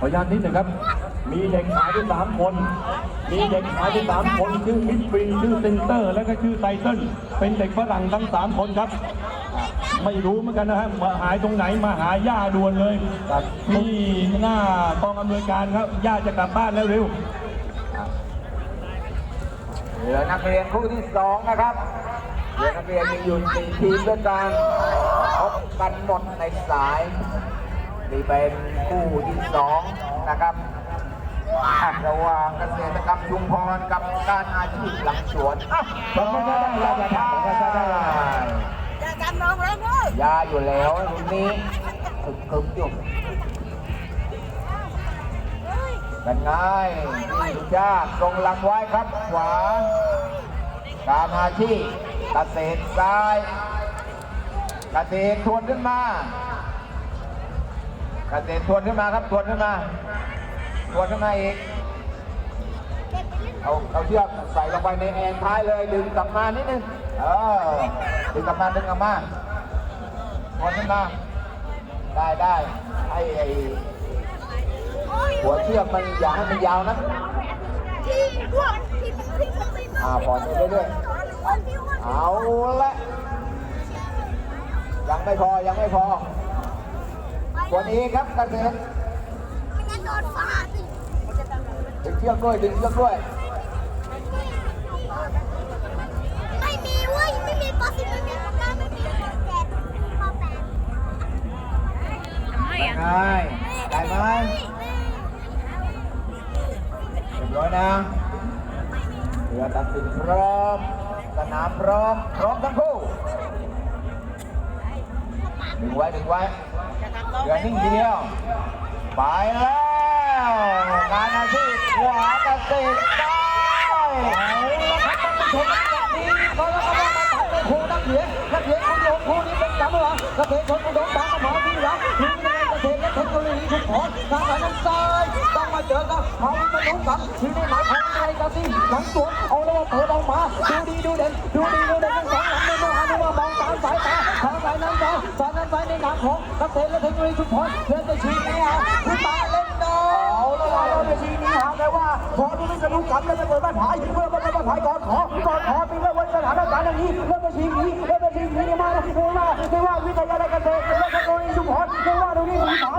ขออนุญาตนิดนะครับ มีเด็กหายไปสามคน มีเด็กหายไปสามคนชื่อมิสฟรีชื่อเซนเตอร์ และก็ชื่อไตเติ้ลเป็นเด็กฝรั่งทั้งสามคนครับ ไม่รู้เหมือนกันนะฮะมาหายตรงไหนมาหาย่าด่วนเลยที่หน้ากองอำนวยการครับย่าจะกลับบ้านแล้วเร็วเหลือนักเรียนคู่ที่สองนะครับเหลือนักเรียนยังอยู่สี่ทีมด้วยกันพบกันหมดในสาย นี่เป็นคู่ที่สองนะครับอะระหว่างเกษตรกรรมชุมพรกับการอาชีพหลังสวนอะผมก็ได้ยาจะทำผมก็ได้จะจำน้องแล้วเนอะยาอยู่แล้วรุ่นนี้คึกคึกอยู่เป็นไงสุชาติทรงลำไว้ครับ ขวา การอาชีพเกษตรซ้าย เกษตรทวนขึ้นมา เกษตรทวนขึ้นมาครับทวนขึ้นมาทวนขึ้นมาอีกเอาเอาเชือกใส่ลงไปในแอนท้ายเลยดึงกลับมานิดนึงเออดึงกลับมาดึงกลับมาทวนขึ้นมาได้ได้ให้ไอ้หัวเชือกมันอย่าให้มันยาวนะที่พวกที่ที่ที่ที่อ่าพอเรื่อยๆเอาละยังไม่พอยังไม่พอ วันนี้ครับเกษตรมันจะโดนฟาดสิดึงเชือกด้วยดึงเชือกด้วย ไม่มีเว้ย ไม่มีปอสิไม่มีปากกาไม่มีเจ็ดข้อแปดได้ได้ไหมเรียบร้อยนะเรือตัดสินพร้อมสนามพร้อมพร้อมทั้งคู่ดึงไว้ดึงไว้ เรือนิ่งทีเดียว ไปแล้ว การอาชีพขวาเกษตรได้เอาละครับท่านผู้ชมแบบนี้เขาแล้วก็มาตัดเป็นคู่นักเรียนนักเรียนคู่โยงคู่นี้เป็นจำเลยเกษตรชนอุดมบางกระหมอที่รักทีมงานเกษตรและเทคโนโลยีชุมพรทางสายน้ำซ้ายต้องมาเจอกับเขาสนุกกับทีมในหมายของไทยกาซีหลังสวนเอาแล้วว่าเปิดออกมาดูดีดูเด่นดูดีดูเด่นทั้งสองายน้ำซ้ามของเกษตรและเทคโนโลยีชุมพรเพื่อนจะชี้แนวคุณตาเล่นดอเอาล้วว่ะเราจะชี้นี้ฮะแต่ว่าขอดูนี่สนุกกับแล้วจะเปิดบ้านหายเพื่อบ้านบ้านหายก่อนขอก่อนขอปีเมื่อวันสถานการณ์อย่างนี้เริ่มจะชี้นี้เริ่มจะชี้นี้มาแล้วไม่ว่าไม่ว่าวิทยาลัยเกษตรและเทคโนโลยีชุมพรไม่ว่าตรงนี้คุณตา